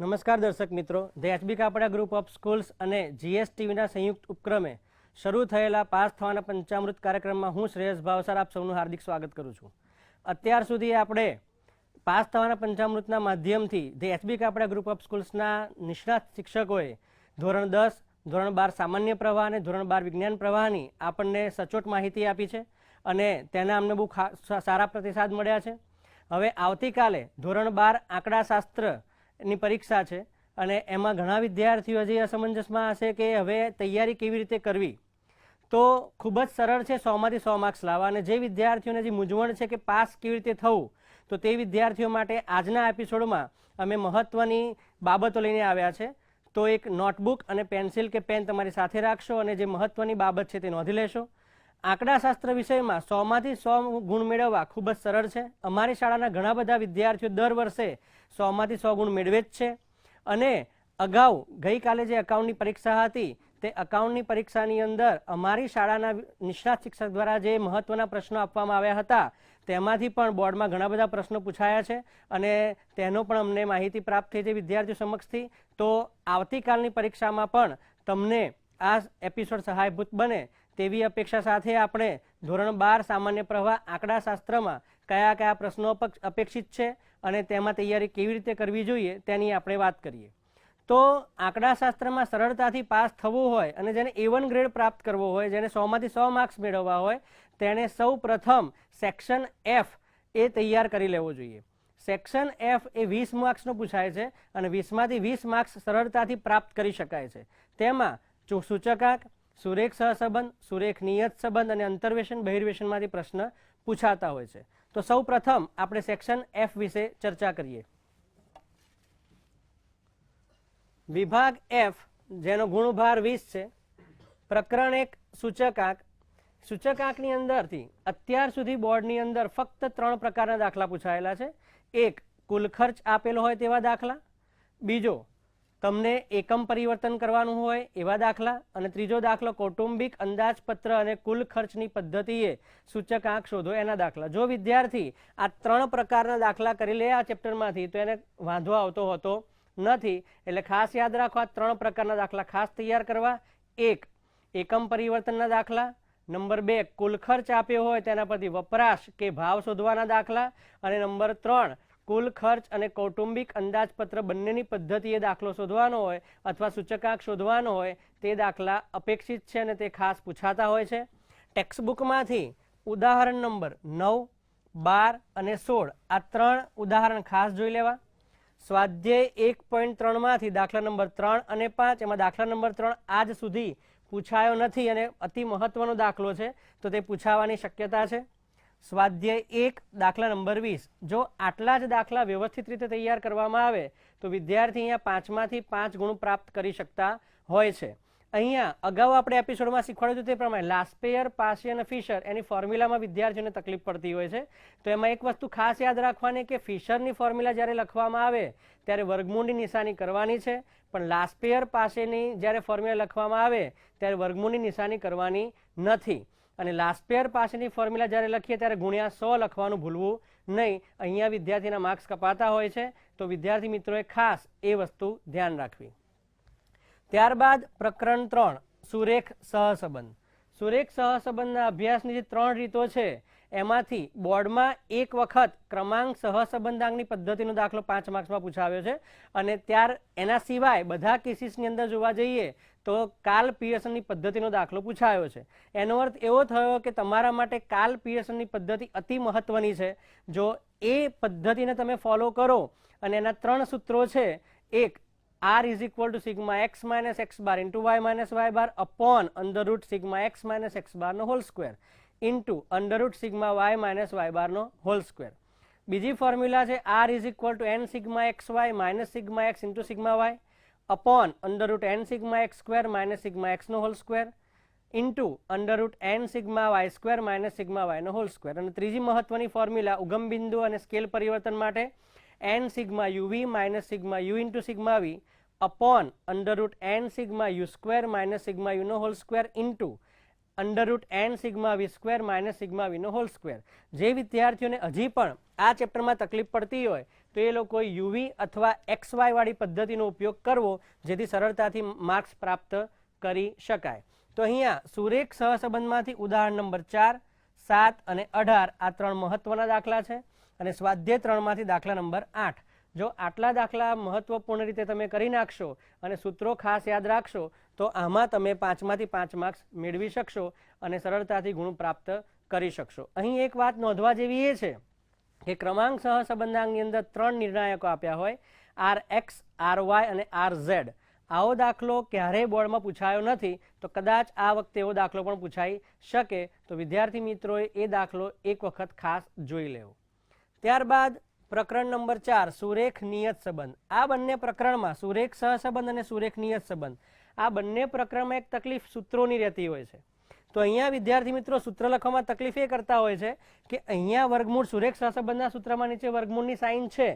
નમસ્કાર દર્શક મિત્રો the HB Kapada group of schools અને જીએસટીવીના સંયુક્ત ઉપક્રમે શરૂ થયેલા પાસ થવાના પંચામૃત કાર્યક્રમમાં હું શ્રેયસ ભાવસાર આપ સૌનું હાર્દિક સ્વાગત કરું છું. અત્યાર સુધી આપણે પાસ થવાના પંચામૃતના માધ્યમથી the HB Kapada group of સ્કૂલ્સના નિષ્ણાત શિક્ષકોએ ધોરણ દસ, ધોરણ બાર સામાન્ય પ્રવાહ અને ધોરણ બાર વિજ્ઞાન પ્રવાહની આપણને સચોટ માહિતી આપી છે અને તેના અમને બહુ સારા પ્રતિસાદ મળ્યા છે. હવે આવતીકાલે ધોરણ બાર આંકડાશાસ્ત્રની પરીક્ષા છે. અને એમાં ઘણા વિદ્યાર્થીઓ હજી અસમંજસમાં હશે કે હવે તૈયારી કેવી રીતે કરવી. તો ખૂબ જ સરળ છે, સોમાંથી સો માર્ક્સ લાવવા. અને જે વિદ્યાર્થીઓને જે મૂંઝવણ છે કે પાસ કેવી રીતે થવું, તો તે વિદ્યાર્થીઓ માટે આજના એપિસોડમાં અમે મહત્ત્વની બાબતો લઈને આવ્યા છે. તો એક નોટબુક અને પેન્સિલ કે પેન તમારી સાથે રાખશો અને જે મહત્ત્વની બાબત છે તે નોંધી લેશો. આંકડાશાસ્ત્ર વિષયમાં સોમાંથી સો ગુણ મેળવવા ખૂબ જ સરળ છે. અમારી શાળાના ઘણા બધા વિદ્યાર્થીઓ દર વર્ષે સોમાંથી સો ગુણ મેળવે જ છે. અને અગાઉ ગઈકાલે જે અકાઉન્ટની પરીક્ષા હતી, તે અકાઉન્ટની પરીક્ષાની અંદર અમારી શાળાના નિષ્ણાત શિક્ષક દ્વારા જે મહત્ત્વના પ્રશ્નો આપવામાં આવ્યા હતા, તેમાંથી પણ બોર્ડમાં ઘણા બધા પ્રશ્નો પૂછાયા છે અને તેનો પણ અમને માહિતી પ્રાપ્ત થઈ છે વિદ્યાર્થીઓ સમક્ષથી. તો આવતીકાલની પરીક્ષામાં પણ તમને આ એપિસોડ સહાયભૂત બને તેવી અપેક્ષા સાથે આપણે ધોરણ બાર સામાન્ય પ્રવાહ આંકડાશાસ્ત્રમાં કયા કયા પ્રશ્નો અપેક્ષિત છે. અને તેમાં તૈયારી કેવી રીતે કરવી જોઈએ તેની આપણે વાત કરીએ. તો આંકડાશાસ્ત્રમાં સરળતાથી પાસ થવું હોય અને જેને એ વન ગ્રેડ પ્રાપ્ત કરવો હોય, જેને સોમાંથી સો માર્ક્સ મેળવવા હોય, તેણે સૌ પ્રથમ સેક્શન એફ એ તૈયાર કરી લેવો જોઈએ. સેક્શન એફ એ વીસ માર્ક્સનો પૂછાય છે અને વીસમાંથી વીસ માર્ક્સ સરળતાથી પ્રાપ્ત કરી શકાય છે. તેમાં સૂચકાંક સુરેખ સહસંબંધ સુરેખ નિયત સંબંધ અને અંતર્વેશન, બહિર્વેશનમાંથી પ્રશ્ન પૂછાતા હોય છે. તો સૌ પ્રથમ આપણે સેક્શન એફ વિશે ચર્ચા કરીએ. વિભાગ એફ જેનો ગુણભાર વીસ છે, પ્રકરણ એક સૂચકાંક સૂચકાંકની અંદરથી અત્યાર સુધી બોર્ડની અંદર ફક્ત ત્રણ પ્રકારના દાખલા પૂછાયેલા છે. એક, કુલ ખર્ચ આપેલો હોય તેવા દાખલા. બીજો તમને એકમ પરિવર્તન કરવાનું હોય એવા દાખલા અને ત્રીજો દાખલો કૌટુંબિક અંદાજપત્ર અને કુલ ખર્ચની પદ્ધતિએ સૂચકાંક શોધો. એના દાખલા. જો વિદ્યાર્થી આ ત્રણ પ્રકારના દાખલા કરી લે આ ચેપ્ટરમાંથી, તો એને વાંધો આવતો હોતો નથી. એટલે ખાસ યાદ રાખો, આ ત્રણ પ્રકારના દાખલા ખાસ તૈયાર કરવા. એક, એકમ પરિવર્તનના દાખલા. નંબર બે, કુલ ખર્ચ આપ્યો હોય તેના પરથી વપરાશ કે ભાવ શોધવાના દાખલા. અને નંબર ત્રણ કુલ ખર્ચ અને કૌટુંબિક અંદાજપત્ર બંનેની પદ્ધતિએ દાખલો શોધવાનો હોય અથવા સૂચકાંક શોધવાનો હોય, તે દાખલા અપેક્ષિત છે અને તે ખાસ પૂછાતા હોય છે. ટેક્સ્ટબુકમાંથી ઉદાહરણ નંબર નવ, બાર અને સોળ, આ ત્રણ ઉદાહરણ ખાસ જોઈ લેવા. સ્વાધ્યાય એક પોઈન્ટ ત્રણમાંથી દાખલા નંબર ત્રણ અને પાંચ, એમાં દાખલા નંબર ત્રણ આજ સુધી પૂછાયો નથી અને અતિ મહત્વનો દાખલો છે, તો તે પૂછાવાની શક્યતા છે. સ્વાધ્યાય એક, દાખલા નંબર વીસ. જો આટલા જ દાખલા વ્યવસ્થિત રીતે તૈયાર કરવામાં આવે, તો વિદ્યાર્થી અહીંયા પાંચમાંથી પાંચ ગુણ પ્રાપ્ત કરી શકતા હોય છે. અહીંયા અગાઉ આપણે એપિસોડમાં શીખવાડ્યું હતું તે પ્રમાણે લાસ્પેયર પાસી અને ફિશર એની ફોર્મ્યુલામાં વિદ્યાર્થીઓને તકલીફ પડતી હોય છે. તો એમાં એક વસ્તુ ખાસ યાદ રાખવાની કે ફિશરની ફોર્મ્યુલા જ્યારે લખવામાં આવે, ત્યારે વર્ગમૂળની નિશાની કરવાની છે. પણ લાસ્પેયર પાસેની જ્યારે ફોર્મ્યુલા લખવામાં આવે, ત્યારે વર્ગમૂળની નિશાની કરવાની નથી. અને લાસ્પેયર પાસેની ફોર્મ્યુલા જ્યારે લખીએ ત્યારે ગુણ્યા સો લખવાનું ભૂલવું નહીં. અહીંયા વિદ્યાર્થીના માર્ક્સ કપાતા હોય છે. તો વિદ્યાર્થી મિત્રોએ ખાસ એ વસ્તુ ધ્યાન રાખવી. ત્યારબાદ પ્રકરણ ત્રણ, સુરેખ સહસંબંધ. સુરેખ સહસંબંધના અભ્યાસની જે ત્રણ રીતો છે એમાંથી બોર્ડમાં એક વખત ક્રમાંક સહસંબંધાંકની પદ્ધતિનો દાખલો પાંચ માર્ક્સમાં પૂછાવ્યો છે. અને ત્યાર એના સિવાય બધા કેસીસની અંદર જોવા જઈએ તો કાલ પિયર્સનની પદ્ધતિનો દાખલો પૂછાયો છે. એનો અર્થ એવો થયો કે તમારા માટે કાલ પિયર્સનની પદ્ધતિ અતિ મહત્વની છે. જો એ પદ્ધતિને તમે ફોલો કરો અને એના ત્રણ સૂત્રો છે, એક r is equal to sigma x minus x bar into y minus y bar upon under root sigma x minus x bar નો whole square into under root sigma y minus y bar નો whole square બીજી formula છે r is equal to n sigma xy minus sigma x into sigma y upon under root n sigma x square minus sigma x નો whole square into under root n sigma y square minus sigma y નો whole square અને ત્રીજી મહત્વની formula ઉગમ બિંદુ અને scale પરિવર્તન માટે n sigma uv minus sigma u into sigma v upon under root n sigma u square minus sigma u નો whole square under root N sigma V square minus sigma વીનો whole square જે વિદ્યાર્થીઓને હજી પણ આ ચેપ્ટરમાં તકલીફ પડતી હોય, તો એ લોકો યુવી અથવા એક્સ વાળી પદ્ધતિનો ઉપયોગ કરવો, જેથી સરળતાથી માર્ક્સ પ્રાપ્ત કરી શકાય. તો અહીંયા સુરેખ સહસંબંધમાંથી ઉદાહરણ નંબર ચાર, સાત અને અઢાર આ ત્રણ મહત્વના દાખલા છે અને સ્વાધ્યાય ત્રણમાંથી દાખલા નંબર આઠ. જો આટલા દાખલા મહત્વપૂર્ણ રીતે તમે કરી નાખશો અને સૂત્રો ખાસ યાદ રાખશો તો આમાં તમે પાંચમાંથી પાંચ માર્ક્સ મેળવી શકશો અને સરળતાથી ગુણ પ્રાપ્ત કરી શકશો. અહીં એક વાત નોંધવા જેવી એ છે કે ક્રમાંક સહસંબંધાંકની અંદર ત્રણ નિર્ણાયકો આપ્યા હોય આર એક્સ આર વાય અને આર ઝેડ આવો દાખલો ક્યારેય બોર્ડમાં પૂછાયો નથી, તો કદાચ આ વખતે એવો દાખલો પણ પૂછાઈ શકે. તો વિદ્યાર્થી મિત્રોએ એ દાખલો એક વખત ખાસ જોઈ લેવો. ત્યારબાદ પ્રકરણ નંબર ચાર સુરેખ નિયત સંબંધ. આ બંને પ્રકરણમાં સુરેખ સહસંબંધ અને સુરેખ નિયત સંબંધ. આ બંને પ્રકરણમાં એક તકલીફ સૂત્રોની રહેતી હોય છે. તો અહીંયા વિદ્યાર્થી મિત્રો સૂત્ર લખવામાં તકલીફ એ કરતા હોય છે કે અહીંયા વર્ગમૂળ સુરેખ સહસંબંધના સૂત્રમાં નીચે વર્ગમૂળની સાઇન છે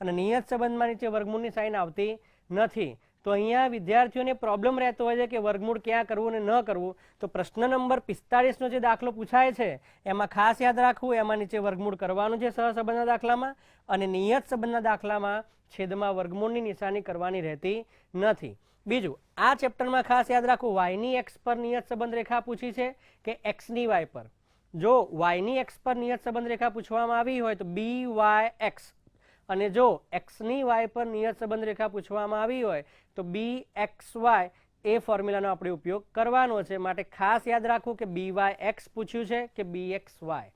અને નિયત સંબંધમાં નીચે વર્ગમૂળની સાઇન આવતી નથી. તો અહીંયા વિદ્યાર્થીઓને પ્રોબ્લેમ રહેતો હોય છે કે વર્ગમૂળ ક્યાં કરવું અને ન કરવું. તો પ્રશ્ન નંબર પિસ્તાળીસનો જે દાખલો પૂછાય છે, એમાં ખાસ યાદ રાખવું, એમાં નીચે વર્ગમૂળ કરવાનું છે સહસંબંધના દાખલામાં અને નિયત સંબંધના દાખલામાં છેદમાં વર્ગમૂળની નિશાની કરવાની રહેતી નથી. બીજું, આ ચેપ્ટરમાં ખાસ યાદ રાખવું વાયની એક્સ પર નિયત સંબંધ રેખા પૂછી છે કે એક્સની વાય પર. જો વાયની એક્સ પર નિયત સંબંધ રેખા પૂછવામાં આવી હોય તો બી વાય એક્સ અને જો એક્સની વાય પર નિયત સંબંધ રેખા પૂછવામાં આવી હોય તો બી એક્સ વાય એ ફોર્મ્યુલાનો આપણે ઉપયોગ કરવાનો છે. માટે ખાસ યાદ રાખવું કે બી વાય એક્સ પૂછ્યું છે કે બી એક્સ વાય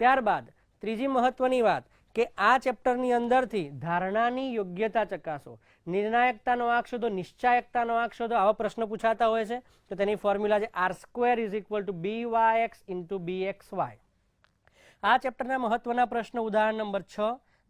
ત્યારબાદ ત્રીજી મહત્વની વાત કે આ ચેપ્ટરની અંદરથી ધારણાની યોગ્યતા ચકાસો. નિર્ણાયકતાનો આંક શોધો, નિશ્ચાયકતાનો આંક શોધો, આવા પ્રશ્નો પૂછાતા હોય છે. તો તેની ફોર્મ્યુલા છે R square is equal to B Y X into B X Y. આ ચેપ્ટરના મહત્વના પ્રશ્ન ઉદાહરણ નંબર છ,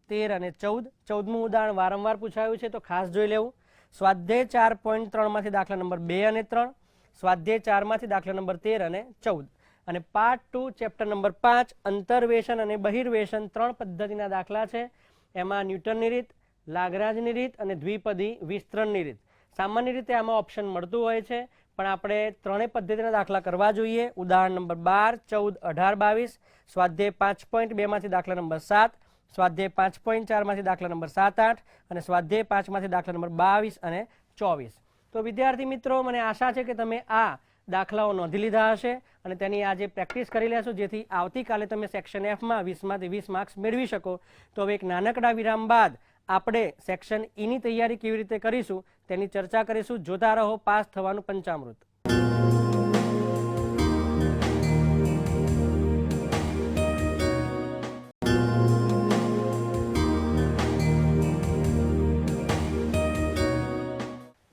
તેર અને ચૌદ. ચૌદમું ઉદાહરણ વારંવાર પૂછાયું છે, તો ખાસ જોઈ લેવું. સ્વાધ્યાય ચાર પોઈન્ટ ત્રણમાંથી દાખલા નંબર બે અને ત્રણ. સ્વાધ્યાય ચારમાંથી દાખલા નંબર તેર અને ચૌદ. અને પાર્ટ ટુ ચેપ્ટર નંબર પાંચ, અંતરવેશન અને બહિર્વેશન ત્રણ પદ્ધતિના દાખલા છે. એમાં ન્યૂટનની રીત, લાગરાજની રીત અને દ્વિપદી વિસ્તરણની રીત. સામાન્ય રીતે આમાં ઓપ્શન મળતું હોય છે, પણ આપણે ત્રણેય પદ્ધતિના દાખલા કરવા જોઈએ. ઉદાહરણ નંબર બાર, ચૌદ, અઢાર, બાવીસ. સ્વાધ્યાય પાંચ પોઈન્ટ બેમાંથી દાખલા નંબર સાત. સ્વાધ્યાય પાંચ પોઈન્ટ ચારમાંથી દાખલા નંબર સાત, આઠ. અને સ્વાધ્યાય પાંચમાંથી દાખલા નંબર બાવીસ અને ચોવીસ. તો વિદ્યાર્થી મિત્રો, મને આશા છે કે તમે આ દાખલાઓ નોંધી લીધા હશે અને તેની આજે પ્રેક્ટિસ કરી લેશો જેથી આવતીકાલે તમે સેક્શન એફમાં વીસમાંથી વીસ માર્ક્સ મેળવી શકો. તો હવે એક નાનકડા વિરામ બાદ આપણે સેક્શન ઈની તૈયારી કેવી રીતે કરીશું તેની ચર્ચા કરીશું. જોતા રહો, પાસ થવાનું પંચામૃત.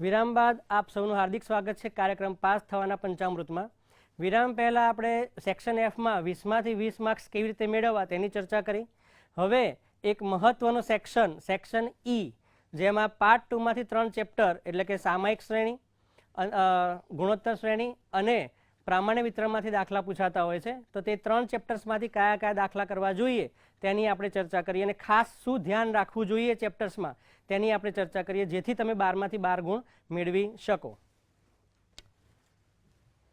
વિરામ બાદ આપ સૌનું હાર્દિક સ્વાગત છે કાર્યક્રમ પાસ થવાના પંચામૃતમાં. વિરામ પહેલાં આપણે સેક્શન એફમાં વીસમાંથી વીસ માર્ક્સ કેવી રીતે મેળવવા તેની ચર્ચા કરી. હવે એક મહત્વનો સેક્શન સેક્શન ઈ જેમાં પાર્ટ ટુમાંથી ત્રણ ચેપ્ટર એટલે કે સામાયિક શ્રેણી ગુણોત્તર શ્રેણી અને પ્રામાણ્ય વિતરણમાંથી દાખલા પૂછાતા હોય છે. તો તે ત્રણ ચેપ્ટર્સમાંથી કયા કયા દાખલા કરવા જોઈએ તેની આપણે ચર્ચા કરીએ અને ખાસ શું ધ્યાન રાખવું જોઈએ ચેપ્ટર્સમાં તેની આપણે ચર્ચા કરીએ, જેથી તમે બારમાંથી બાર ગુણ મેળવી શકો.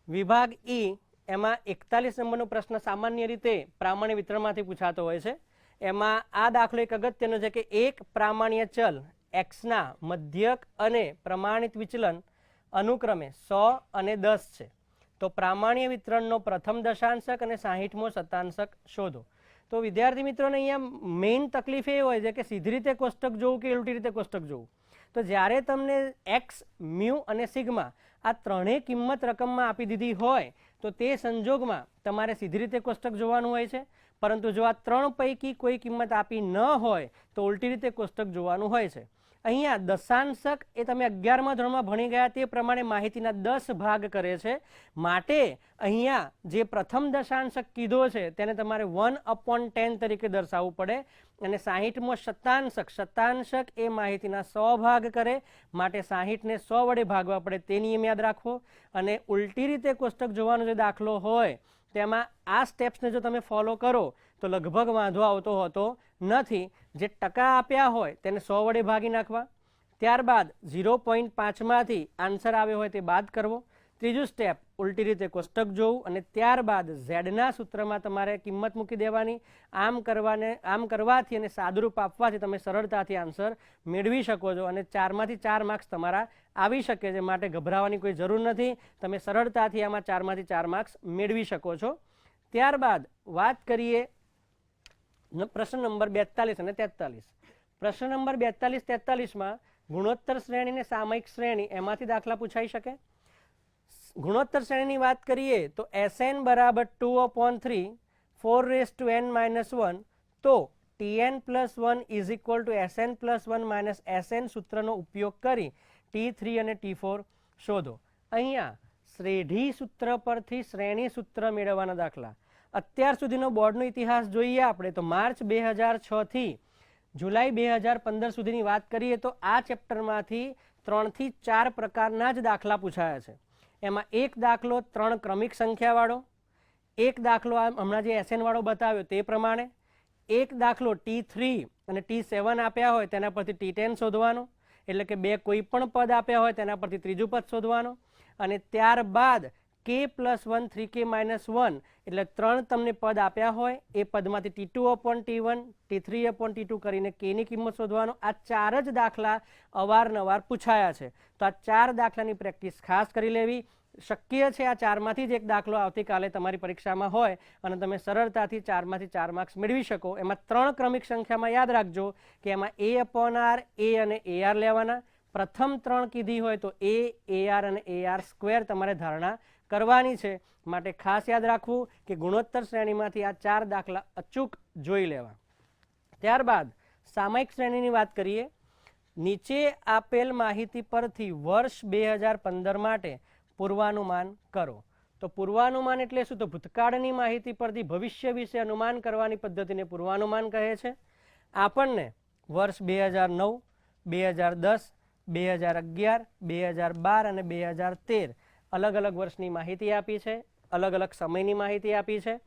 વિભાગ ઈ એમાં એકતાલીસ નંબરનો પ્રશ્ન સામાન્ય રીતે પ્રામાણ્ય વિતરણમાંથી પૂછાતો હોય છે. એમાં આ દાખલો એક અગત્યનો છે કે એક પ્રામાણ્ય ચલ એક્સના મધ્યક અને પ્રમાણિત વિચલન અનુક્રમે સો અને દસ છે. તો પ્રામાણ્ય વિતરણનો પ્રથમ દશાંશક અને સાહીઠમો શતાંશક શોધો. તો વિદ્યાર્થી મિત્રોને અહીંયા મેઇન તકલીફ એ હોય છે કે સીધી રીતે કોષ્ટક જોવું કે ઉલટી રીતે કોષ્ટક જોવું? તો જ્યારે તમને એક્સ મ્યુ અને સિગ્મા આ ત્રણેય કિંમત રકમમાં આપી દીધી હોય, તો તે સંજોગમાં તમારે સીધી રીતે કોષ્ટક જોવાનું હોય છે. પરંતુ જો આ ત્રણ પૈકી કોઈ કિંમત આપી ન હોય, તો ઉલટી રીતે કોષ્ટક જોવાનું હોય છે. અહીંયા દશાંશક એ તમે અગિયારમા ધોરણમાં ભણી ગયા તે પ્રમાણે માહિતીના દસ ભાગ કરે છે. માટે અહીંયા જે પ્રથમ દશાંશક કીધો છે તેને તમારે વન અપોન ટેન તરીકે દર્શાવવું પડે અને સાહીઠમો શતાંશક શતાંશક એ માહિતીના સો ભાગ કરે, માટે સાહીઠને સો વડે ભાગવા પડે તે નિયમ યાદ રાખવો અને ઉલટી રીતે કોષ્ટક જોવાનો જે દાખલો હોય, તેમાં આ સ્ટેપ્સને જો તમે ફોલો કરો, તો લગભગ વાંધો આવતો હોતો નથી. જે ટકા આપ્યા હોય તેને સો વડે ભાગી નાખવા. ત્યારબાદ ઝીરો પોઈન્ટ પાંચમાંથી આન્સર આવ્યો હોય તે બાદ કરવો. ત્રીજું સ્ટેપ, ઉલટી રીતે કોષ્ટક જોવું અને ત્યારબાદ ઝેડના સૂત્રમાં તમારે કિંમત મૂકી દેવાની. આમ કરવાને, આમ કરવાથી અને સાદુરૂપ આપવાથી તમે સરળતાથી આન્સર મેળવી શકો છો અને ચારમાંથી ચાર માર્ક્સ તમારા આવી શકે છે, માટે ગભરાવાની કોઈ જરૂર નથી. તમે સરળતાથી આમાં ચારમાંથી ચાર માર્ક્સ મેળવી શકો છો. ત્યારબાદ વાત કરીએ પ્રશ્ન નંબર બેતાલીસ અને તેતાલીસ. પ્રશ્ન નંબર બેતાલીસ, તેતાલીસમાં ગુણોત્તર શ્રેણી ને સામયિક શ્રેણી એમાંથી દાખલા પૂછાઈ શકે? ગુણોત્તર શ્રેણીની વાત કરીએ તો એસએન બરાબર two upon three, four raise to N minus one, તો TN plus one is equal to SN plus one minus SN સૂત્રનો ઉપયોગ કરી ટી થ્રી અને ટી ફોર શોધો. અહીંયા શ્રેઢી સૂત્ર પરથી શ્રેણી સૂત્ર મેળવવાના દાખલા. અત્યાર સુધીનો બોર્ડનો ઇતિહાસ જોઈએ આપણે, તો માર્ચ બે હજાર છથી જુલાઈ બે હજાર પંદર સુધીની વાત કરીએ તો આ ચેપ્ટરમાંથી ત્રણથી ચાર પ્રકારના જ દાખલા પૂછાયા છે. એમાં એક દાખલો ત્રણ ક્રમિક સંખ્યાવાળો, એક દાખલો હમણાં જે એસએનવાળો બતાવ્યો તે પ્રમાણે, એક દાખલો ટી થ્રી અને ટી સેવન આપ્યા હોય તેના પરથી ટી ટેન શોધવાનો, એટલે કે બે કોઈ પણ પદ આપ્યા હોય તેના પરથી ત્રીજું પદ શોધવાનો, અને ત્યારબાદ K plus one three K minus one એટલે ત્રણ તમને પદ આપ્યા હોય, એ પદમાંથી T two upon T one T three upon T two કરીને કેની કિંમત શોધવાનો. આ ચાર જ દાખલા અવારનવાર પૂછાયા છે. તો આ ચાર દાખલાની પ્રેક્ટિસ ખાસ કરી લેવી. શક્ય છે આ ચારમાંથી જ એક દાખલો આવતીકાલે તમારી પરીક્ષામાં હોય અને તમે સરળતાથી ચારમાંથી ચાર માર્ક્સ મેળવી શકો. એમાં ત્રણ ક્રમિક સંખ્યામાં યાદ રાખજો કે એમાં એ અપોન આર એ અને એ આર લેવાના. પ્રથમ ત્રણ કીધી હોય તો એ એ આર અને એ આર સ્ક્વેર તમારે ધારણા કરવાની છે. માટે ખાસ યાદ રાખવું કે ગુણોત્તર શ્રેણીમાંથી આ ચાર દાખલા અચૂક જોઈ લેવા. ત્યારબાદ સામયિક શ્રેણીની વાત કરીએ. નીચે આપેલ માહિતી પરથી વર્ષ બે હજાર પંદર માટે પૂર્વાનુમાન કરો. તો પૂર્વાનુમાન એટલે શું? તો ભૂતકાળની માહિતી પરથી ભવિષ્ય વિશે અનુમાન કરવાની પદ્ધતિને પૂર્વાનુમાન કહે છે. આપણને વર્ષ બે હજાર નવ, બે હજાર દસ, બે હજાર અગિયાર, બે હજાર બાર અને બે હજાર તેર અલગ અલગ વર્ષની માહિતી આપી છે અલગ અલગ સમયની માહિતી આપી છે.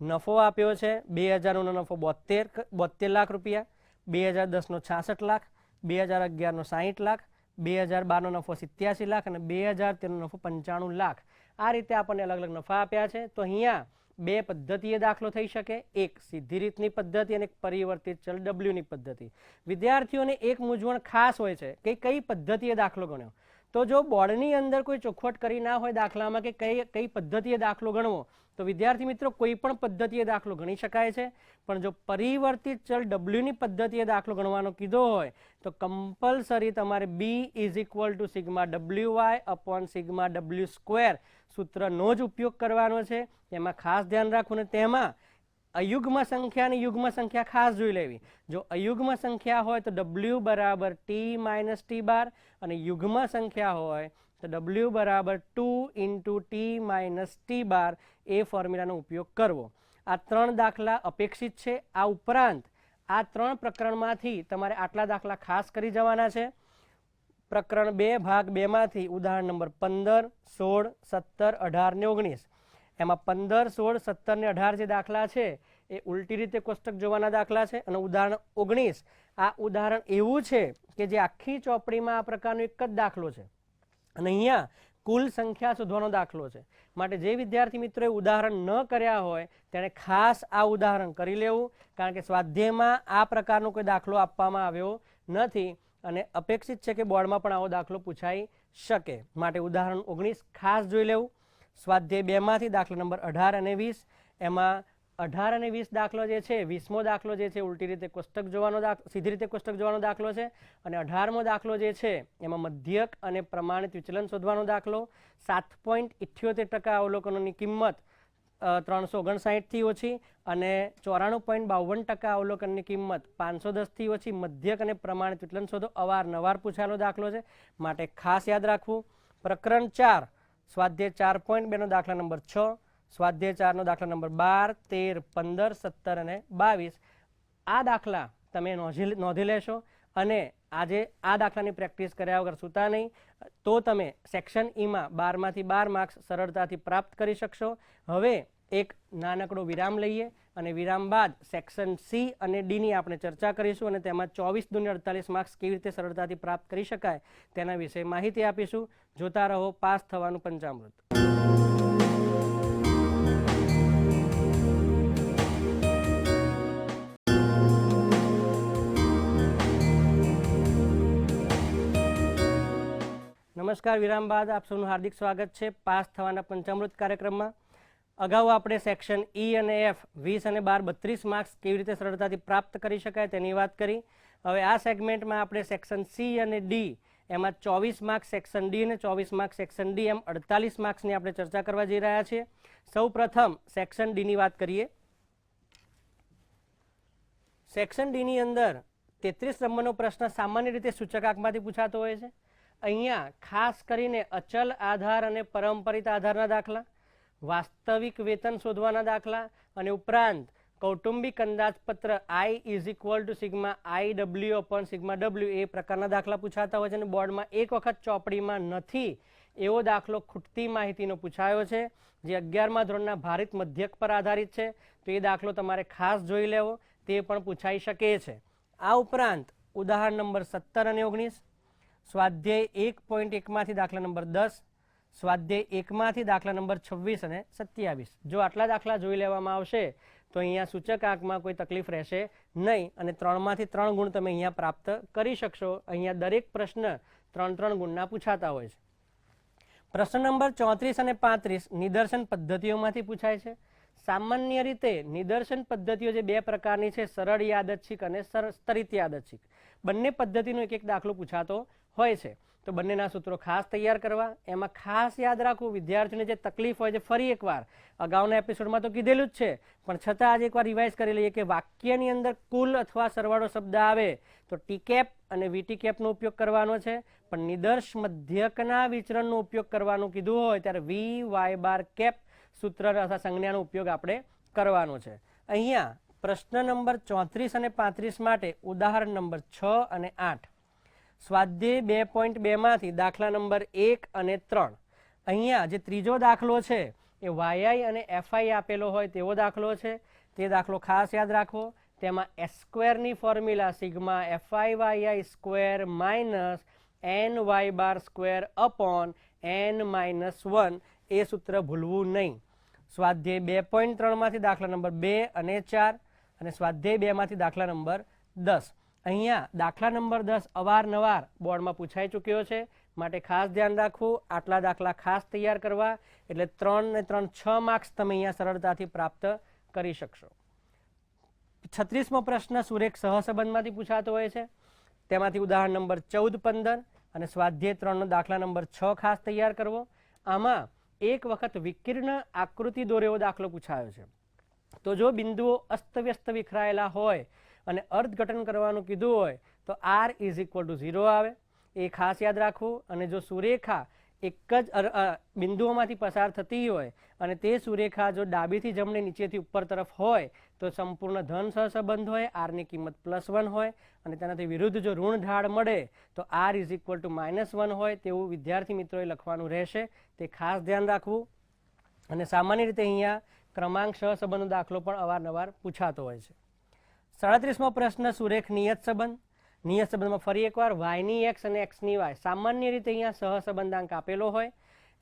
નફો આપ્યો છે બે હજારનો નફો બોતેર બોતેર લાખ રૂપિયા, બે હજાર દસનો છાસઠ લાખ, બે હજાર અગિયારનો સાહીઠ લાખ, બે હજાર બારનો નફો સિત્યાસી લાખ અને બે હજાર તેરનો નફો પંચાણું લાખ. આ રીતે આપણને અલગ અલગ નફા આપ્યા છે. તો અહીંયા બે પદ્ધતિએ દાખલો થઈ શકે. એક સીધી રીતની પદ્ધતિ અને પરિવર્તિત ચલ ડબલ્યુની પદ્ધતિ. વિદ્યાર્થીઓને એક મૂંઝવણ ખાસ હોય છે કે કઈ પદ્ધતિએ દાખલો ગણ્યો? તો જો બોર્ડની અંદર કોઈ ચોખવટ કરી ના હોય દાખલામાં કે કઈ કઈ પદ્ધતિએ દાખલો ગણવો, તો વિદ્યાર્થી મિત્રો કોઈ પણ પદ્ધતિએ દાખલો ગણી શકાય છે. પણ જો પરિવર્તિત ચલ ડબલ્યુની પદ્ધતિએ દાખલો ગણવાનો કીધો હોય, તો કમ્પલસરી તમારે B is equal to sigma W Y upon sigma W square સૂત્રનો જ ઉપયોગ કરવાનો છે. એમાં ખાસ ધ્યાન રાખવું ને તેમાં અયુગ્મ સંખ્યાની યુગ્મ સંખ્યા ખાસ જોઈ લેવી. જો અયુગ્મ સંખ્યા હોય તો ડબલ્યુ બરાબર ટી માઇનસ ટી બાર અને યુગ્મ સંખ્યા હોય તો ડબલ્યુ બરાબર two into T minus T bar એ ફોર્મ્યુલાનો ઉપયોગ કરવો. આ ત્રણ દાખલા અપેક્ષિત છે. આ ઉપરાંત આ ત્રણ પ્રકરણમાંથી તમારે આટલા દાખલા ખાસ કરી જવાના છે. પ્રકરણ બે ભાગ બેમાંથી ઉદાહરણ નંબર પંદર, સોળ, સત્તર, અઢાર ને ઓગણીસ. એમાં પંદર, સોળ, સત્તર ને અઢાર જે દાખલા છે, એ ઉલટી રીતે કોષ્ટક જોવાના દાખલા છે. અને ઉદાહરણ ઓગણીસ, આ ઉદાહરણ એવું છે કે જે આખી ચોપડીમાં આ પ્રકારનો એક જ દાખલો છે. અને અહીંયા કુલ સંખ્યા શોધવાનો દાખલો છે. માટે જે વિદ્યાર્થી મિત્રોએ ઉદાહરણ ન કર્યા હોય, તેણે ખાસ આ ઉદાહરણ કરી લેવું, કારણ કે સ્વાધ્યાયમાં આ પ્રકારનો કોઈ દાખલો આપવામાં આવ્યો નથી અને અપેક્ષિત છે કે બોર્ડમાં પણ આવો દાખલો પૂછાઈ શકે. માટે ઉદાહરણ ઓગણીસ ખાસ જોઈ લેવું. સ્વાધ્યાય બેમાંથી દાખલા નંબર અઢાર અને વીસ. એમાં અઢાર અને વીસ દાખલો જે છે, વીસમો દાખલો જે છે, ઉલટી રીતે કોષ્ટક જોવાનો સીધી રીતે કોષ્ટક જોવાનો દાખલો છે. અને અઢારમો દાખલો જે છે, એમાં મધ્યક અને પ્રમાણિત વિચલન શોધવાનો દાખલો. સાત પોઈન્ટ ઇઠ્યોતેર ટકા અવલોકનોની કિંમત ત્રણસો ઓગણસાઠથી ઓછી અને ચોરાણું પોઈન્ટ બાવન ટકા અવલોકનની કિંમત, પાંચસો દસથી ઓછી. મધ્યક અને પ્રમાણિત વિચલન શોધો અવારનવાર પૂછાયેલો દાખલો છે. માટે ખાસ યાદ રાખવું. પ્રકરણ ચાર સ્વાધ્યાય ચાર પોઈન્ટ બેનો દાખલા નંબર છ, સ્વાધ્યાય ચારનો દાખલા નંબર બાર, તેર, પંદર, સત્તર અને બાવીસ. આ દાખલા તમે નોંધી નોંધી લેશો અને આજે આ દાખલાની પ્રેક્ટિસ કર્યા વગર સૂતા નહીં. તો તમે સેક્શન ઈમાં બારમાંથી બાર માર્ક્સ સરળતાથી પ્રાપ્ત કરી શકશો. હવે એક નાનકડો વિરામ લઈએ. અને વિરામ બાદ સેક્શન સી અને ડીની આપણે ચર્ચા કરીશું અને તેમાં ચોવીસ દુને અડતાલીસ માર્ક્સ કેવી રીતે સરળતાથી પ્રાપ્ત કરી શકાય તેના વિશે માહિતી આપીશું. જોતા રહો, પાસ થવાનું પંચામૃત. નમસ્કાર, વિરામ બાદ આપ સૌનું હાર્દિક સ્વાગત છે પાસ થવાના પંચામૃત કાર્યક્રમમાં. અગાઉ આપણે સેક્શન ઈ અને એફ વીસ અને બાર બત્રીસ માર્ક્સ કેવી રીતે સરળતાથી પ્રાપ્ત કરી શકાય તેની વાત કરી. હવે આ સેગમેન્ટમાં આપણે સેક્શન સી અને ડી એમાં ચોવીસ માર્ક્સ સેક્શન ડી અને ચોવીસ માર્ક્સ સેક્શન ડી એમ અડતાલીસ માર્ક્સની આપણે ચર્ચા કરવા જઈ રહ્યા છીએ. સૌ પ્રથમ સેક્શન ડીની વાત કરીએ. સેક્શન ડીની અંદર તેત્રીસ નંબરનો પ્રશ્ન સામાન્ય રીતે સૂચકાંકમાંથી પૂછાતો હોય છે. અહીંયા ખાસ કરીને અચલ આધાર અને પરંપરિત આધારના દાખલા. વાસ્તવિક વેતન શોધવાના દાખલા અને ઉપરાંત કૌટુંબિક અંદાજપત્ર I is equal to sigma I W upon sigma W એ પ્રકારના દાખલા પૂછાતા હોય છે અને બોર્ડમાં એક વખત ચોપડીમાં નથી એવો દાખલો ખૂટતી માહિતીનો પૂછાયો છે, જે અગિયારમા ધોરણના ભારિત મધ્યક પર આધારિત છે. તો એ દાખલો તમારે ખાસ જોઈ લેવો, તે પણ પૂછાઈ શકે છે. આ ઉપરાંત ઉદાહરણ નંબર સત્તર અને ઓગણીસ, સ્વાધ્યાય એક પોઈન્ટ એકમાંથી દાખલા નંબર દસ સ્વાધ્યાય એકમાંથી દાખલા નંબર છવ્વીસ અને સત્યાવીસ. જો આટલા દાખલા જોઈ લેવામાં આવશે, તો અહીંયા સૂચક આંકમાં કોઈ તકલીફ રહેશે નહીં અને ત્રણમાંથી ત્રણ ગુણ તમે અહીંયા પ્રાપ્ત કરી શકશો. અહીંયા દરેક પ્રશ્ન ત્રણ ત્રણ ગુણના પૂછાતા હોય છે. પ્રશ્ન નંબર ચોત્રીસ અને પાંત્રીસ નિદર્શન પદ્ધતિઓમાંથી પૂછાય છે. સામાન્ય રીતે નિદર્શન પદ્ધતિઓ જે બે પ્રકારની છે, સરળ યાદચ્છિક અને સ્તરિત યાદચ્છિક. બંને પદ્ધતિનો એક એક દાખલો પૂછાતો હોય છે. તો બંનેના સૂત્રો ખાસ તૈયાર કરવા. એમાં ખાસ યાદ રાખવું વિદ્યાર્થીઓને જે તકલીફ હોય છે, ફરી એકવાર. અગાઉના એપિસોડમાં તો કીધેલું જ છે, પણ છતાં આજે એકવાર રિવાઇઝ કરી લઈએ કે વાક્યની અંદર કુલ અથવા સરવાળો શબ્દ આવે તો ટી કેપ અને વીટી કેપનો ઉપયોગ કરવાનો છે. પણ નિદર્શ મધ્યકના વિચરણનો ઉપયોગ કરવાનું કીધું હોય ત્યારે વી, વાય બાર કેપ સૂત્ર અથવા સંજ્ઞાનો ઉપયોગ આપણે કરવાનો છે. અહીંયા પ્રશ્ન નંબર ચોત્રીસ અને પાંત્રીસ માટે ઉદાહરણ નંબર છ અને આઠ. સ્વાધ્યાય બે પોઈન્ટ બેમાંથી દાખલા નંબર એક અને ત્રણ. અહીંયા જે ત્રીજો દાખલો છે, એ વાયઆઈ અને એફઆઈ આપેલો હોય તેવો દાખલો છે. તે દાખલો ખાસ યાદ રાખવો તેમાં એસ્ક્વેરની સ્ક્વેરની formula sigma FI YI square minus N Y bar square upon N minus one એ સૂત્ર ભૂલવું નહીં. સ્વાધ્યાય બે પોઈન્ટ ત્રણમાંથી દાખલા નંબર બે અને ચાર અને સ્વાધ્યાય બેમાંથી દાખલા નંબર દસ. અહીંયા દાખલા નંબર દસ અવારનવાર બોર્ડમાં પૂછાઈ ચૂક્યો છે. માટે ખાસ ધ્યાન રાખવું, આટલા દાખલા ખાસ તૈયાર કરવા, એટલે ત્રણ ને ત્રણ છ માર્ક્સ તમે અહીંયા સરળતાથી પ્રાપ્ત કરી શકશો. છત્રીસમો પ્રશ્ન સુરેખ સહસંબંધમાંથી પૂછાતો હોય છે. તેમાંથી ઉદાહરણ નંબર ચૌદ પંદર અને સ્વાધ્યાય ત્રણનો દાખલા નંબર છ ખાસ તૈયાર કરવો. આમાં એક વખત વિકીર્ણ આકૃતિ દોરેવો દાખલો પૂછાયો છે. તો જો બિંદુઓ અસ્તવ્યસ્ત વિખરાયેલા હોય અને અર્થઘટન કરવાનું કીધું હોય તો R is equal to zero આવે. એ ખાસ યાદ રાખવું. અને જો સુરેખા એક જ બિંદુઓમાંથી પસાર થતી હોય અને તે સુરેખા જો ડાબીથી જમણે નીચેથી ઉપર તરફ હોય તો સંપૂર્ણ ધન સહસંબંધ હોય આરની કિંમત પ્લસ વન હોય અને તેનાથી વિરુદ્ધ જો ઋણ ઢાળ મળે તો R is equal to minus one હોય તેવું વિદ્યાર્થી મિત્રોએ લખવાનું રહેશે. તે ખાસ ધ્યાન રાખવું. અને સામાન્ય રીતે અહીંયા ક્રમાંક સહસંબંધનો દાખલો પણ અવારનવાર પૂછાતો હોય છે. સાડત્રીસમો પ્રશ્ન, સુરેખ નિયત સંબંધ. નિયત સંબંધમાં ફરી એકવાર વાયની એક્સ અને એક્સની વાય સામાન્ય રીતે અહીંયા સહસંબંધાંક આપેલો હોય.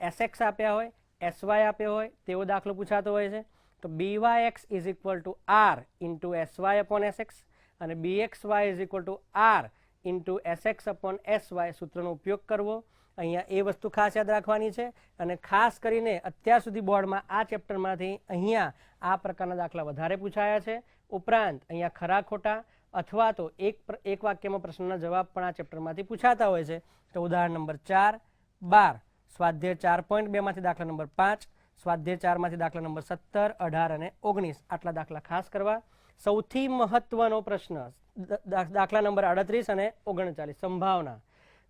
એસ એક્સ આપ્યા હોય એસ વાય આપ્યો હોય તેવો દાખલો પૂછાતો હોય છે. તો B Y X is equal to R into S Y upon S X અને B X Y is equal to R into S X upon S Y સૂત્રનો ઉપયોગ કરવો. અહીંયા એ વસ્તુ ખાસ યાદ રાખવાની છે અને ખાસ કરીને અત્યાર સુધી બોર્ડમાં આ ચેપ્ટરમાંથી અહીંયા આ પ્રકારના દાખલા વધારે પૂછાયા છે. ઉપરાંત અહીંયા ખરા ખોટા અથવા તો એક એક વાક્યમાં પ્રશ્નના જવાબ પણ આ ચેપ્ટરમાંથી પૂછાતા હોય છે. તો ઉદાહરણ નંબર ચાર, બાર. સ્વાધ્યાય ચાર પોઈન્ટ બેમાંથી દાખલા નંબર પાંચ, સ્વાધ્યાય ચારમાંથી દાખલા નંબર સત્તર, અઢાર અને ઓગણીસ. આટલા દાખલા ખાસ કરવા. સૌથી મહત્વનો પ્રશ્ન દાખલા નંબર અડત્રીસ અને ઓગણચાલીસ. સંભાવના.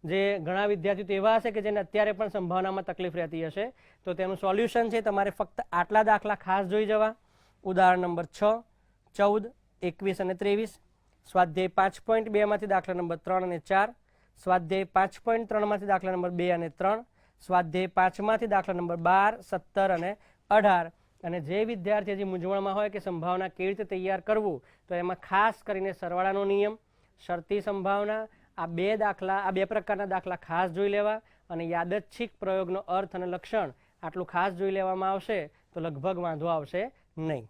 જે ઘણા વિદ્યાર્થીઓ એવા હશે કે જેને અત્યારે પણ સંભાવનામાં તકલીફ રહેતી હશે. તો તેનું સોલ્યુશન છે તમારે ફક્ત આટલા દાખલા ખાસ જોઈ જવા. ઉદાહરણ નંબર છ ચૌદ, એકવીસ અને ત્રેવીસ. સ્વાધ્યાય પાંચ પોઈન્ટ બેમાંથી દાખલા નંબર ત્રણ અને ચાર. સ્વાધ્યાય પાંચ પોઈન્ટ ત્રણમાંથી દાખલા નંબર બે અને ત્રણ. સ્વાધ્યાય પાંચમાંથી દાખલા નંબર બાર, સત્તર અને અઢાર. અને જે વિદ્યાર્થી હજી મૂંઝવણમાં હોય કે સંભાવના કેવી રીતે તૈયાર કરવું, તો એમાં ખાસ કરીને સરવાળાનો નિયમ, શરતી સંભાવના, આ બે દાખલા, આ બે પ્રકારના દાખલા ખાસ જોઈ લેવા અને યાદચ્છિક પ્રયોગનો અર્થ અને લક્ષણ આટલું ખાસ જોઈ લેવામાં આવશે, તો લગભગ વાંધો આવશે નહીં.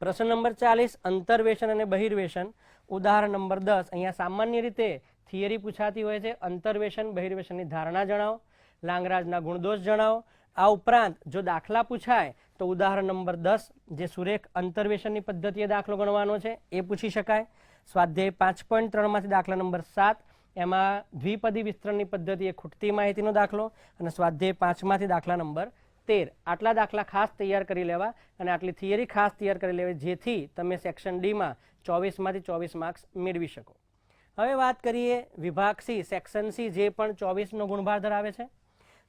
પ્રશ્ન નંબર ચાલીસ, અંતર્વેશન અને બહિર્વેશન. ઉદાહરણ નંબર દસ, અહીંયા સામાન્ય રીતે થિયરી પૂછાતી હોય છે. અંતર્વેશન, બહિર્વેશનની ધારણા જણાવો. લાંગરાજના ગુણદોષ જણાવો. આ ઉપરાંત જો દાખલા પૂછાય, તો ઉદાહરણ નંબર દસ, જે સુરેખ અંતર્વેશનની પદ્ધતિએ દાખલો ગણવાનો છે, એ પૂછી શકાય. સ્વાધ્યાય પાંચ પોઈન્ટ ત્રણમાંથી દાખલા નંબર સાત, એમાં દ્વિપદી વિસ્તરણની પદ્ધતિએ ખૂટતી માહિતીનો દાખલો અને સ્વાધ્યાય પાંચમાંથી દાખલા નંબર તેર. આટલા દાખલા ખાસ તૈયાર કરી લેવા અને આટલી થિયરી ખાસ તૈયાર કરી લેવી જેથી તમે સેક્શન ડીમાં ચોવીસમાંથી ચોવીસ માર્ક્સ મેળવી શકો. હવે વાત કરીએ વિભાગ સી, સેક્શન સી જે પણ ચોવીસનો ગુણભાર ધરાવે છે.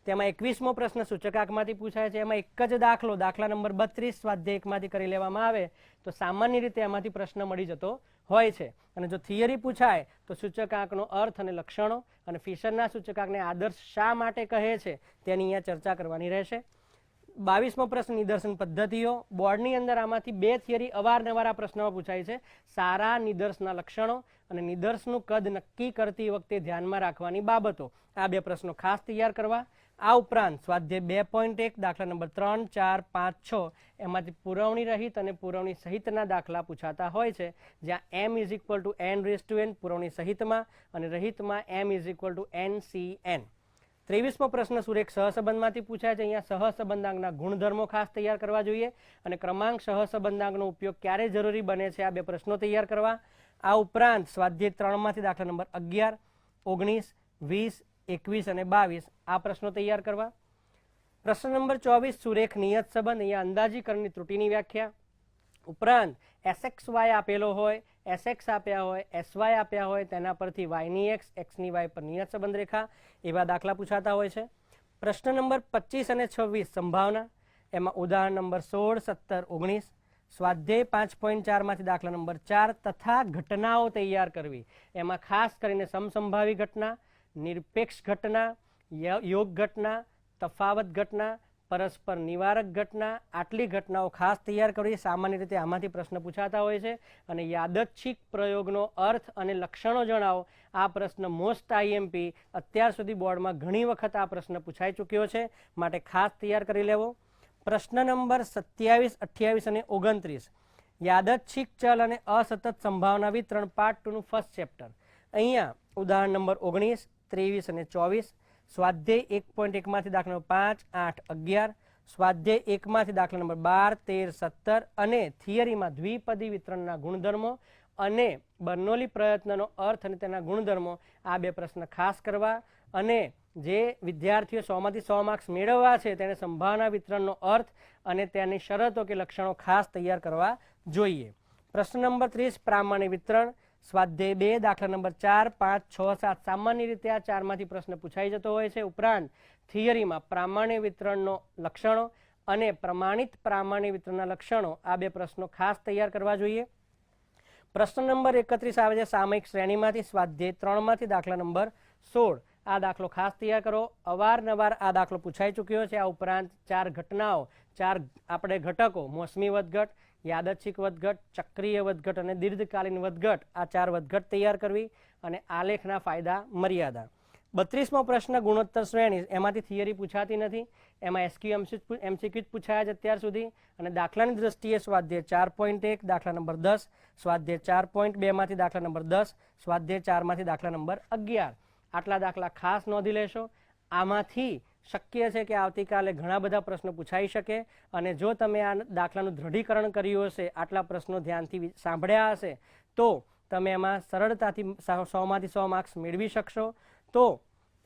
તેમાં એકવીસમો પ્રશ્ન સૂચકાંકમાંથી પૂછાય છે. એમાં એક જ દાખલો, દાખલા નંબર બત્રીસ સ્વાધ્યાય એકમાંથી કરી લેવામાં આવે તો સામાન્ય રીતે એમાંથી પ્રશ્ન મળી જતો હોય છે. અને જો થિયરી પૂછાય તો સૂચકાંકનો અર્થ અને લક્ષણો અને ફિશરના સૂચકાંકને આદર્શ શા માટે કહે છે તેની અહીંયા ચર્ચા કરવાની રહેશે. બાવીસમો પ્રશ્ન નિદર્શન પદ્ધતિઓ. બોર્ડની અંદર આમાંથી બે થિયરી અવારનવાર આ પ્રશ્નમાં પૂછાય છે. સારા નિદર્શના લક્ષણો અને નિદર્શનું કદ નક્કી કરતી વખતે ધ્યાનમાં રાખવાની બાબતો. આ બે પ્રશ્નો ખાસ તૈયાર કરવા. આ ઉપરાંત સ્વાધ્યાય બે પોઈન્ટ એક, દાખલા નંબર ત્રણ, ચાર, પાંચ, છ એમાંથી પુરવણી રહિત અને પુરવણી સહિતના દાખલા પૂછાતા હોય છે. જ્યાં M is equal to N raise to N પુરવણી સહિતમાં અને રહિતમાં M is equal to N C N ત્રેવીસમો પ્રશ્ન, સુરેખ સહસંબંધમાંથી પૂછાય છે. અહીંયા સહસંબંધાંકના ગુણધર્મો ખાસ તૈયાર કરવા જોઈએ અને ક્રમાંક સહસંબંધાંકનો ઉપયોગ ક્યારે જરૂરી બને છે આ બે પ્રશ્નો તૈયાર કરવા. આ ઉપરાંત સ્વાધ્યાય ત્રણમાંથી દાખલા નંબર અગિયાર, ઓગણીસ, વીસ, એકવીસ અને બાવીસ આ પ્રશ્નો તૈયાર કરવા. પ્રશ્ન નંબર ચોવીસ, સુરેખ નિયત સંબંધ. અહીંયા અંદાજીકરણની ત્રુટિની વ્યાખ્યા. ઉપરાંત એસએક્સ વાય આપેલો હોય એસએક્સ આપ્યા હોય એસવાય આપ્યા હોય, તેના પરથી વાયની એક્સ એક્સની વાય પર નિયત સંબંધ રેખા એવા દાખલા પૂછાતા હોય છે. પ્રશ્ન નંબર પચીસ અને છવ્વીસ સંભાવના. એમાં ઉદાહરણ નંબર સોળ, સત્તર, ઓગણીસ. સ્વાધ્યાય પાંચ પોઈન્ટ ચારમાંથી દાખલા નંબર ચાર, તથા ઘટનાઓ તૈયાર કરવી. એમાં ખાસ કરીને સમસંભાવી ઘટના, નિરપેક્ષ ઘટના યોગ ઘટના, તફાવત ઘટના પરસ્પર નિવારક ઘટના, આટલી ઘટનાઓ ખાસ તૈયાર કરવી સામાન્ય રીતે આમાંથી પ્રશ્ન પૂછાતા હોય છે. અને યાદચ્છિક પ્રયોગનો અર્થ અને લક્ષણો જણાવો. આ પ્રશ્ન મોસ્ટ આઈએમપી અત્યાર સુધી બોર્ડમાં ઘણી વખત આ પ્રશ્ન પૂછાઈ ચૂક્યો છે. માટે ખાસ તૈયાર કરી લેવો. પ્રશ્ન નંબર સત્યાવીસ, અઠ્યાવીસ અને ઓગણત્રીસ. યાદચ્છિક ચલ અને અસતત સંભાવના વિતરણ પાર્ટ ટુનું ફર્સ્ટ ચેપ્ટર અહીંયા ઉદાહરણ નંબર ઓગણીસ, ત્રેવીસ અને ચોવીસ. સ્વાધ્યાય એક પોઈન્ટ એકમાંથી દાખલા નંબર પાંચ, આઠ, અગિયાર. સ્વાધ્યાય એકમાંથી દાખલા નંબર બાર, તેર, સત્તર અને થિયરીમાં દ્વિપદી વિતરણના ગુણધર્મો અને બર્નોલી પ્રયત્નનો અર્થ અને તેના ગુણધર્મો આ બે પ્રશ્ન ખાસ કરવા અને જે વિદ્યાર્થીઓ સોમાંથી સો માર્ક્સ મેળવવા છે તેને સંભાવના વિતરણનો અર્થ અને તેની શરતો કે લક્ષણો ખાસ તૈયાર કરવા જોઈએ. પ્રશ્ન નંબર ત્રીસ, પ્રામાણિક વિતરણ. સ્વાધ્યાય બે, દાખલા નંબર ચાર, પાંચ, છ, સાત, સામાન્ય રીતે આ ચારમાંથી પ્રશ્ન પૂછાઈ જતો હોય છે. ઉપરાંત, થિયરીમાં પ્રામાણિક વિતરણનો લક્ષણો અને પ્રમાણિત પ્રામાણિક વિતરણના લક્ષણો આ બે પ્રશ્નો ખાસ તૈયાર કરવા જોઈએ. પ્રશ્ન નંબર એકત્રીસ આવે છે, સામયિક શ્રેણીમાંથી, સ્વાધ્યાય ત્રણમાંથી, દાખલા નંબર સોળ. આ દાખલો ખાસ તૈયાર કરો. અવારનવાર આ દાખલો પૂછાઈ ચૂક્યો છે. આ ઉપરાંત ચાર ઘટનાઓ, ચાર આપણે ઘટકો, મોસમી વધઘટ યાદચ્છિક વધઘટ, ચક્રીય વધઘટ અને દીર્ઘકાલીન વધઘટ આ ચાર વધઘટ તૈયાર કરવી અને આલેખના ફાયદા, મર્યાદા. બત્રીસમો પ્રશ્ન ગુણોત્તર શ્રેણી. એમાંથી થિયરી પૂછાતી નથી. એમાં એસક્યુ એમસીક્યુ જ પૂછાયા છે અત્યાર સુધી. અને દાખલાની દ્રષ્ટિએ સ્વાધ્યાય ચાર પોઈન્ટ એક, દાખલા નંબર દસ. સ્વાધ્યાય ચાર પોઈન્ટ બેમાંથી દાખલા નંબર દસ. સ્વાધ્યાય ચારમાંથી દાખલા નંબર અગિયાર. આટલા દાખલા ખાસ નોંધી લેશો. આમાંથી શક્ય છે કે આવતીકાલે ઘણા બધા પ્રશ્નો પૂછાઈ શકે અને જો તમે આ દાખલાનું દ્રઢીકરણ કર્યું હશે, આટલા પ્રશ્નો ધ્યાનથી સાંભળ્યા હશે, તો તમે એમાં સરળતાથી સોમાંથી સો માર્ક્સ મેળવી શકશો. તો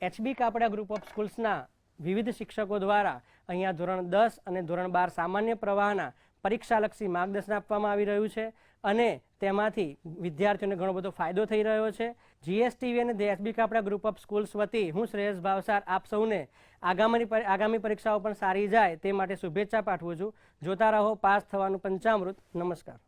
એચબી કાપડા ગ્રુપ ઓફ સ્કૂલ્સના વિવિધ શિક્ષકો દ્વારા અહીંયા ધોરણ દસ અને ધોરણ બાર સામાન્ય પ્રવાહના પરીક્ષાલક્ષી માર્ગદર્શન આપવામાં આવી રહ્યું છે અને તેમાંથી વિદ્યાર્થીઓને ઘણો બધો ફાયદો થઈ રહ્યો છે. જીએસટીવી અને દેશબી કાપડા ગ્રુપ ઓફ સ્કૂલ્સ વતી હું શ્રેયસ ભાવસાર આપ સૌને આગામી આગામી પરીક્ષાઓ પણ સારી જાય તે માટે શુભેચ્છા પાઠવું છું. જોતા રહો, પાસ થવાનું પંચામૃત. નમસ્કાર.